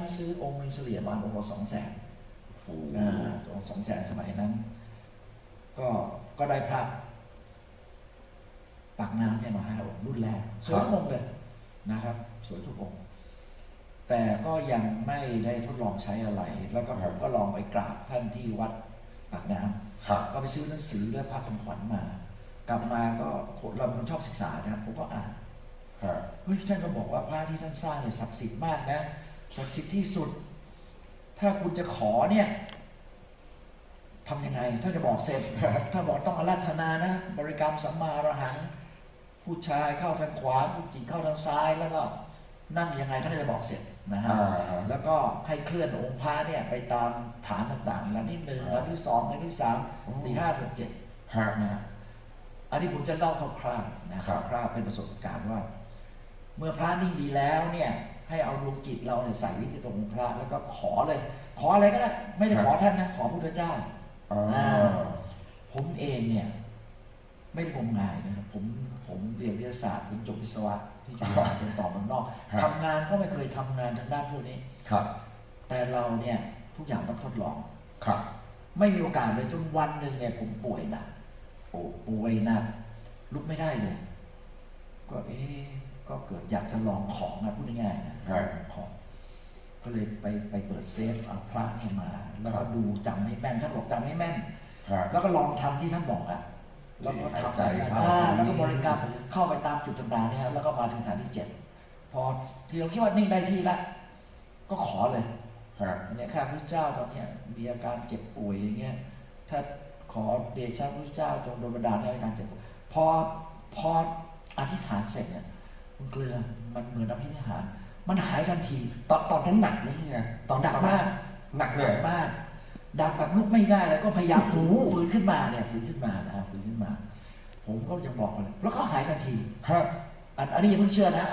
นั้นซื้อองค์หนึงเฉลี่ยประมาณองค์ละสองแสนโอ้โหอ่าสองแสนสมัยนั้น ก็ก็ได้พระปากน้ำเนี่ยมาห้าองค์รุ่นแรกสวยทุกองค์เลยนะครับ สวยทุกองค์แต่ก็ยังไม่ได้ทดลองใช้อะไร แล้วก็ผมก็ลองไปกราบท่านที่วัดปากน้ำครับก็ไปซื้อหนังสือและพระคำขวัญมา กลับมาก็คนเราเป็นคนชอบศึกษานะครับผมก็อ่านฮะเฮ้ยท่านก็บอกว่าพระที่ท่านสร้างเนี่ยศักดิ์สิทธิ์มากนะ ศักดิ์สิทธิ์ที่สุด ถ้าคุณจะขอเนี่ยทำยังไงท่านจะบอกเสร็จ ถ้าบอกต้องอาราธนานะ บริกรรมสัมมาอรหัง ผู้ชายเข้าทางขวา ผู้หญิงเข้าทางซ้ายแล้วก็นั่งยังไงท่านก็จะบอกเสร็จนะฮะอ่าฮะแล้วก็ให้เคลื่อนองค์พระเนี่ยไปตามฐานต่างๆแล้วที่หนึ่งครับแล้วที่สองแล้วที่สามอืมสี่ห้าหกเจ็ดฮะนะฮะอันนี้ผมจะเล่าคร่าวๆนะครับคร่าวๆเป็นประสบการณ์ว่า เมื่อพระนิ่งดีแล้วเนี่ย ให้เอาดวงจิตเราเนี่ยใส่ไว้ที่ตรงองค์พระแล้วก็ขอเลย ขออะไรก็ได้ไม่ได้ขอท่านนะขอพุทธเจ้าอ่าอ่าผมเองเนี่ย ไม่ได้งมงายนะครับผมผมเรียนวิทยาศาสตร์ผมจบวิศวะที่จุฬาเป็นต่อเมืองนอกทำงานก็ไม่เคยทำงานทางด้านพวกนี้ครับ แต่เราเนี่ยทุกอย่างต้องทดลองครับ ไม่มีโอกาสเลยจนวันหนึ่งเนี่ยผมป่วยหนักโอ้ป่วยหนักลุกไม่ได้เลย ก็เอ๊ะก็เกิด อยากจะลองของนะพูดง่ายๆนะลองของก็เลยไปไปเปิดเซฟเอาพระเนี่ยมา แล้วก็ดูจำให้แม่นท่านบอกจำให้แม่นฮะแล้วก็ลองทำที่ท่านบอกอะแล้วก็หายทำใจเข้า อ่าแล้วก็บริกรรมเข้าไปตามจุดต่างๆเนี่ยฮะแล้วก็มาถึงฐานที่เจ็ดพอที่เราคิดว่านิ่งได้ที่ละ ก็ขอเลย ฮะ เนี่ยข้าพระเจ้าตอนเนี้ยมีอาการเจ็บป่วยอย่างเงี้ย ถ้าขอเดชะพระเจ้าจงโดนบันดาลให้อาการเจ็บป่วยพอพออธิษฐานเสร็จเนี่ยคุณ เกลือมันเหมือนอภินิหารมันหายทันทีตอนตอนนั้นหนักไหมเฮียตอนดักมากหนักเลดัยกมากดักแบบลุกไม่ได้แล้วก็พยายามฝืนฝืนขึ้นมาเนี่ยฝืนขึ้นมานะฝืนขึ้นมา ผมก็ยังบอกเลยแล้วก็หายทันทีฮะอันอันนี้อย่าเพิ่งเชื่อนะ